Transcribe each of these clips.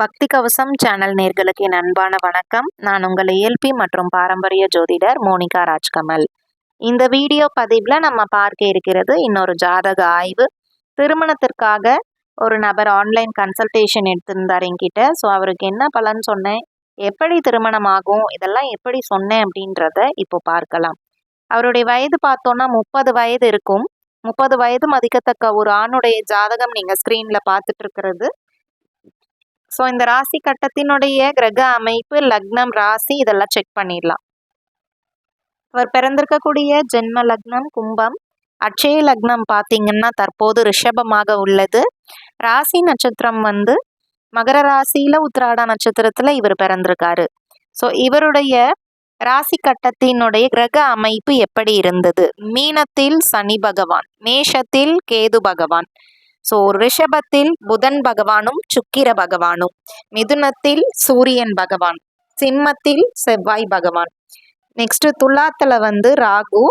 பக்தி கவசம் சேனல் நேர்களுக்கு என் அன்பான வணக்கம். நான் உங்கள் இயல்பி மற்றும் பாரம்பரிய ஜோதிடர் மோனிகா ராஜ்கமல். இந்த வீடியோ பதிவில் நம்ம பார்க்க இருக்கிறது இன்னொரு ஜாதக ஆய்வு. திருமணத்திற்காக ஒரு நபர் ஆன்லைன் கன்சல்டேஷன் எடுத்திருந்தார் என்கிட்ட. ஸோ அவருக்கு என்ன பலன் சொன்னேன்? எப்படி திருமணம் ஆகும் இதெல்லாம் எப்படி சொன்னேன் அப்படின்றத இப்போ பார்க்கலாம். அவருடைய வயது பார்த்தோன்னா முப்பது வயது இருக்கும். முப்பது வயது மதிக்கத்தக்க ஒரு ஆணுடைய ஜாதகம் நீங்கள் ஸ்க்ரீனில் பார்த்துட்டு இருக்கிறது. ஸோ இந்த ராசி கட்டத்தினுடைய கிரக அமைப்பு லக்னம் ராசி இதெல்லாம் செக் பண்ணிடலாம். அவர் பிறந்திருக்கக்கூடிய ஜென்ம லக்னம் கும்பம். அட்சய லக்னம் பார்த்தீங்கன்னா தற்போது ரிஷபமாக உள்ளது. ராசி நட்சத்திரம் வந்து மகர ராசியில் உத்திராட நட்சத்திரத்துல இவர் பிறந்திருக்காரு. ஸோ இவருடைய ராசி கட்டத்தினுடைய கிரக அமைப்பு எப்படி இருந்தது? மீனத்தில் சனி பகவான் மேஷத்தில் கேது பகவான். ஸோ ரிஷபத்தில் புதன் பகவானும் சுக்கிர பகவானும். மிதுனத்தில் சூரியன் பகவான். சிம்மத்தில் செவ்வாய் பகவான். நெக்ஸ்ட் துலாத்துல வந்து ராகு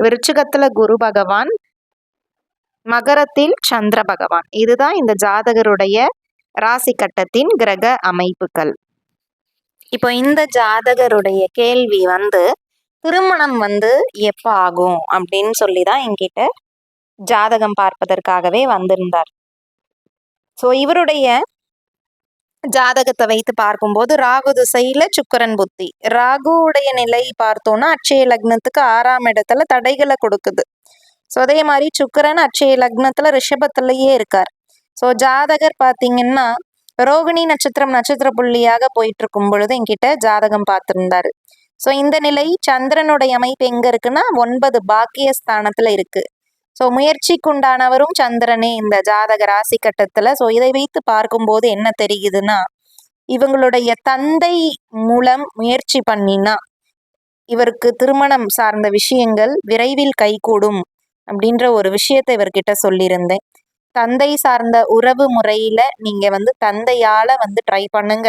விருச்சிகத்துல குரு பகவான் மகரத்தில் சந்திர பகவான். இதுதான் இந்த ஜாதகருடைய ராசி கட்டத்தின் கிரக அமைப்புகள். இப்போ இந்த ஜாதகருடைய கேள்வி வந்து திருமணம் வந்து எப்போ ஆகும் அப்படின்னு சொல்லி தான் என்கிட்ட ஜாதகம் பார்ப்பதற்காகவே வந்திருந்தார். ஸோ இவருடைய ஜாதகத்தை வைத்து பார்க்கும்போது ராகு திசையில சுக்கரன் புத்தி. ராகுவுடைய நிலை பார்த்தோம்னா அட்சய லக்னத்துக்கு ஆறாம் இடத்துல தடைகளை கொடுக்குது. ஸோ அதே மாதிரி சுக்கரன் அட்சய லக்னத்துல ரிஷபத்திலேயே இருக்கார். ஸோ ஜாதகர் பார்த்தீங்கன்னா ரோகிணி நட்சத்திரம் நட்சத்திர புள்ளியாக போயிட்டு இருக்கும் பொழுது என்கிட்ட ஜாதகம் பார்த்துருந்தாரு. ஸோ இந்த நிலை சந்திரனுடைய அமைப்பு எங்க இருக்குன்னா ஒன்பது பாக்கிய ஸ்தானத்துல இருக்கு. ஸோ முயற்சிக்குண்டானவரும் சந்திரனே இந்த ஜாதக ராசி கட்டத்தில். ஸோ இதை வைத்து பார்க்கும்போது என்ன தெரியுதுன்னா இவங்களுடைய தந்தை மூலம் முயற்சி பண்ணினா இவருக்கு திருமணம் சார்ந்த விஷயங்கள் விரைவில் கைகூடும் அப்படின்ற ஒரு விஷயத்தை இவர்கிட்ட சொல்லியிருந்தேன். தந்தை சார்ந்த உறவு முறையில நீங்க வந்து தந்தையால வந்து ட்ரை பண்ணுங்க.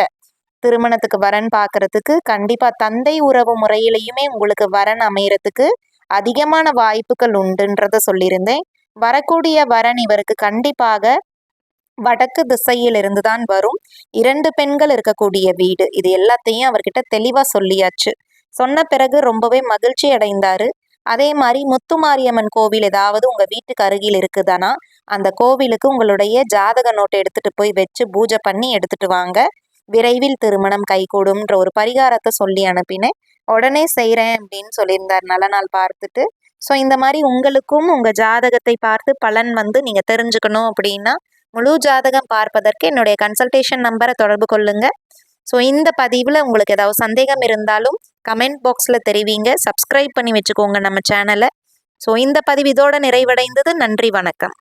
திருமணத்துக்கு வரன் பார்க்கறதுக்கு கண்டிப்பா தந்தை உறவு முறையிலையுமே உங்களுக்கு வரன் அமையறதுக்கு அதிகமான வாய்ப்புகள் உண்டுன்றத சொல்லியிருந்தேன். வரக்கூடிய வரன் இவருக்கு கண்டிப்பாக வடக்கு திசையில் இருந்து தான் வரும். இரண்டு பெண்கள் இருக்கக்கூடிய வீடு. இது எல்லாத்தையும் அவர்கிட்ட தெளிவாக சொல்லியாச்சு. சொன்ன பிறகு ரொம்பவே மகிழ்ச்சி அடைந்தாரு. அதே மாதிரி முத்துமாரியம்மன் கோவில் ஏதாவது உங்க வீட்டுக்கு அருகில் இருக்குதானா? அந்த கோவிலுக்கு உங்களுடைய ஜாதக நோட்டை எடுத்துட்டு போய் வச்சு பூஜை பண்ணி எடுத்துட்டு வாங்க. விரைவில் திருமணம் கைகூடும்ன்ற ஒரு பரிகாரத்தை சொல்லி அனுப்பினேன். உடனே செய்கிறேன் அப்படின்னு சொல்லியிருந்தார். நல்ல நாள் பார்த்துட்டு. ஸோ இந்த மாதிரி உங்களுக்கும் உங்கள் ஜாதகத்தை பார்த்து பலன் வந்து நீங்கள் தெரிஞ்சுக்கணும் அப்படின்னா முழு ஜாதகம் பார்ப்பதற்கு என்னுடைய கன்சல்டேஷன் நம்பரை தொடர்பு கொள்ளுங்க. ஸோ இந்த பதிவில் உங்களுக்கு ஏதாவது சந்தேகம் இருந்தாலும் கமெண்ட் பாக்ஸில் தெரிவிங்க. சப்ஸ்கிரைப் பண்ணி வச்சுக்கோங்க நம்ம சேனலை ஸோ இந்த பதிவு இதோட நிறைவடைந்தது. நன்றி வணக்கம்.